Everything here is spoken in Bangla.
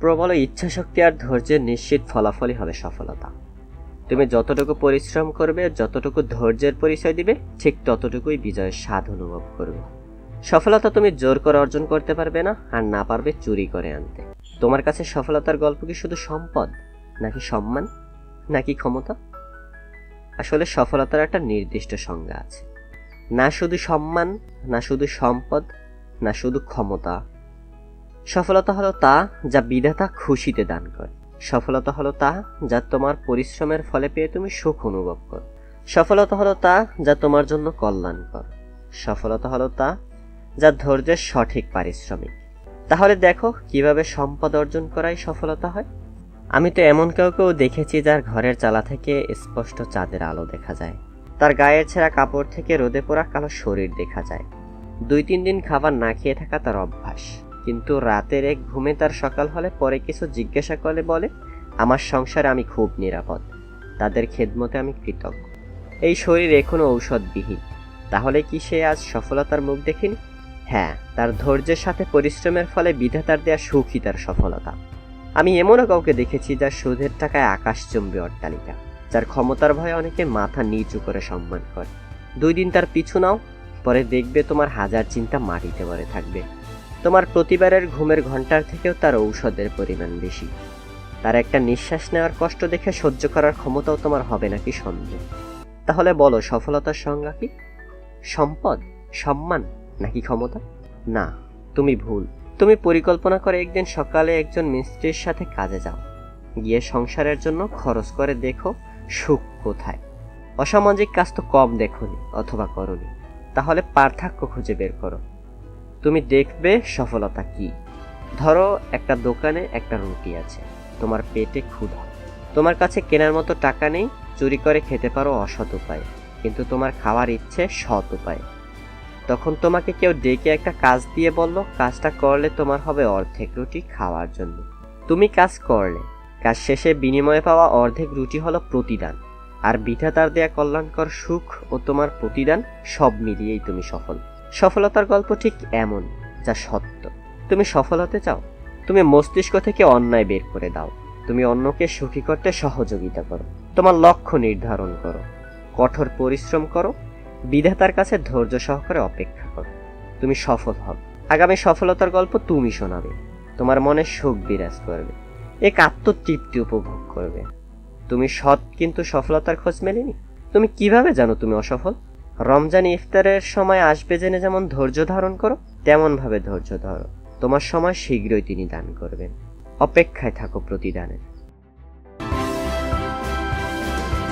প্রবল ইচ্ছাশক্তি আর ধৈর্যের নিশ্চিত ফলাফলই হবে সফলতা। তুমি যতটুকু পরিশ্রম করবে, যতটুকু ধৈর্যের পরিচয় দিবে, ঠিক ততটুকুই বিজয়ের স্বাদ অনুভব করবে। সফলতা তুমি জোর করে অর্জন করতে পারবে না, আর না পারবে চুরি করে আনতে। তোমার কাছে সফলতার গল্প কি শুধু সম্পদ, নাকি সম্মান, নাকি ক্ষমতা? আসলে সফলতার একটা নির্দিষ্ট সংজ্ঞা আছে। না শুধু সম্মান, না শুধু সম্পদ, না শুধু ক্ষমতা। সফলতা হলো তা যা বিধাতা খুশিতে দান করে। সফলতা হলো তা যা তোমার পরিশ্রমের ফলে পেয়ে তুমি সুখ অনুভব করো। সফলতা হলো তা যা তোমার জন্য কল্যাণকর সফলতা হলো তা যা ধৈর্যের সঠিক পারিশ্রমিক। তাহলে দেখো কীভাবে সম্পদ অর্জন করাই সফলতা হয়। আমি তো এমন কেউ কেউ দেখেছি যার ঘরের চালা থেকে স্পষ্ট চাঁদের আলো দেখা যায়। তার গায়ের ছেঁড়া কাপড় থেকে রোদে পোড়া কালো শরীর দেখা যায়। দুই তিন দিন খাবার না খেয়ে থাকা তার অভ্যাস। কিন্তু রাতের এক ঘুমে তার সকাল হলে পরে কিছু জিজ্ঞাসা করলে বলে, আমার সংসারে আমি খুব নিরাপদ। তাদের খেদমতে আমি কৃতজ্ঞ। এই শরীর এখনও ঔষধবিহীন। তাহলে কি সে আজ সফলতার মুখ দেখেনি? হ্যাঁ তার ধৈর্যের সাথে পরিশ্রমের ফলে বিধাতার দেয়া সুখই তার সফলতা। আমি এমনও কাউকে দেখেছি যার সুদের টাকায় আকাশ আকাশচুম্বী অট্টালিকা, যার ক্ষমতার ভয়ে অনেকে মাথা নিচু করে সম্মান করে। দুই দিন তার পিছু নাও, পরে দেখবে তোমার হাজার চিন্তা মাটিতে পরে থাকবে। তোমার প্রতিবারের ঘুমের ঘণ্টার থেকেও তার ঔষধের পরিমাণ বেশি। তার একটা নিঃশ্বাস নেওয়ার কষ্ট দেখে সহ্য করার ক্ষমতাও তোমার হবে নাকি সন্দেহ? তাহলে বলো, সফলতার সংজ্ঞা কি? সম্পদ? সম্মান? নাকি ক্ষমতা? না, তুমি ভুল। তুমি পরিকল্পনা করে একদিন সকালে একজন মিস্ত্রির সাথে কাজে যাও। গিয়ে সংসারের জন্য খরচ করে দেখো সুখ কোথায়। অসামাজিক কাজ তো কম দেখনি অথবা করনি। তাহলে পার্থক্য খুঁজে বের করো। তুমি দেখবে সফলতা কি। ধরো, একটা দোকানে একটা রুটি আছে। তোমার পেটে ক্ষুধা। তোমার কাছে কেনার মতো টাকা নেই, চুরি করে খেতে পারো অসৎ উপায়। কিন্তু তোমার খাওয়ার ইচ্ছে সৎ উপায়। তখন তোমাকে কেউ ডেকে একটা কাজ দিয়ে বলল, কাজটা করলে তোমার হবে অর্ধেক রুটি খাওয়ার জন্য। তুমি কাজ করলে। কাজ শেষে বিনিময়ে পাওয়া অর্ধেক রুটি হলো প্রতিদান। আর বিধাতার দেয়া কল্যাণকর সুখ ও তোমার প্রতিদান সব মিলিয়েই তুমি সফল। সফলতার গল্প ঠিক এমন, যা সত্য। তুমি সফল হতে চাও, তুমি মস্তিষ্ক থেকে অন্যায় বের করে দাও। তুমি অন্যকে সুখী করতে সহযোগিতা করো। তোমার লক্ষ্য নির্ধারণ করো। কঠোর পরিশ্রম করো। বিধাতার কাছে ধৈর্য সহকারে অপেক্ষা করো। তুমি সফল হবে আগামী সফলতার গল্প তুমি শোনাবে। তোমার মনে সুখ বিরাজ করবে। এক আত্মতৃপ্তি উপভোগ করবে। তুমি সৎ কিন্তু সফলতার খোঁজ মেলেনি? তুমি কীভাবে জানো তুমি অসফল? রমজান ইফতারের সময় আসবে জেনে যেমন ধৈর্য ধারণ করো, তেমনভাবে ধৈর্য ধরো। তোমার সময় শীঘ্রই তিনি দান করবেন। অপেক্ষায় থাকো প্রতিদানের।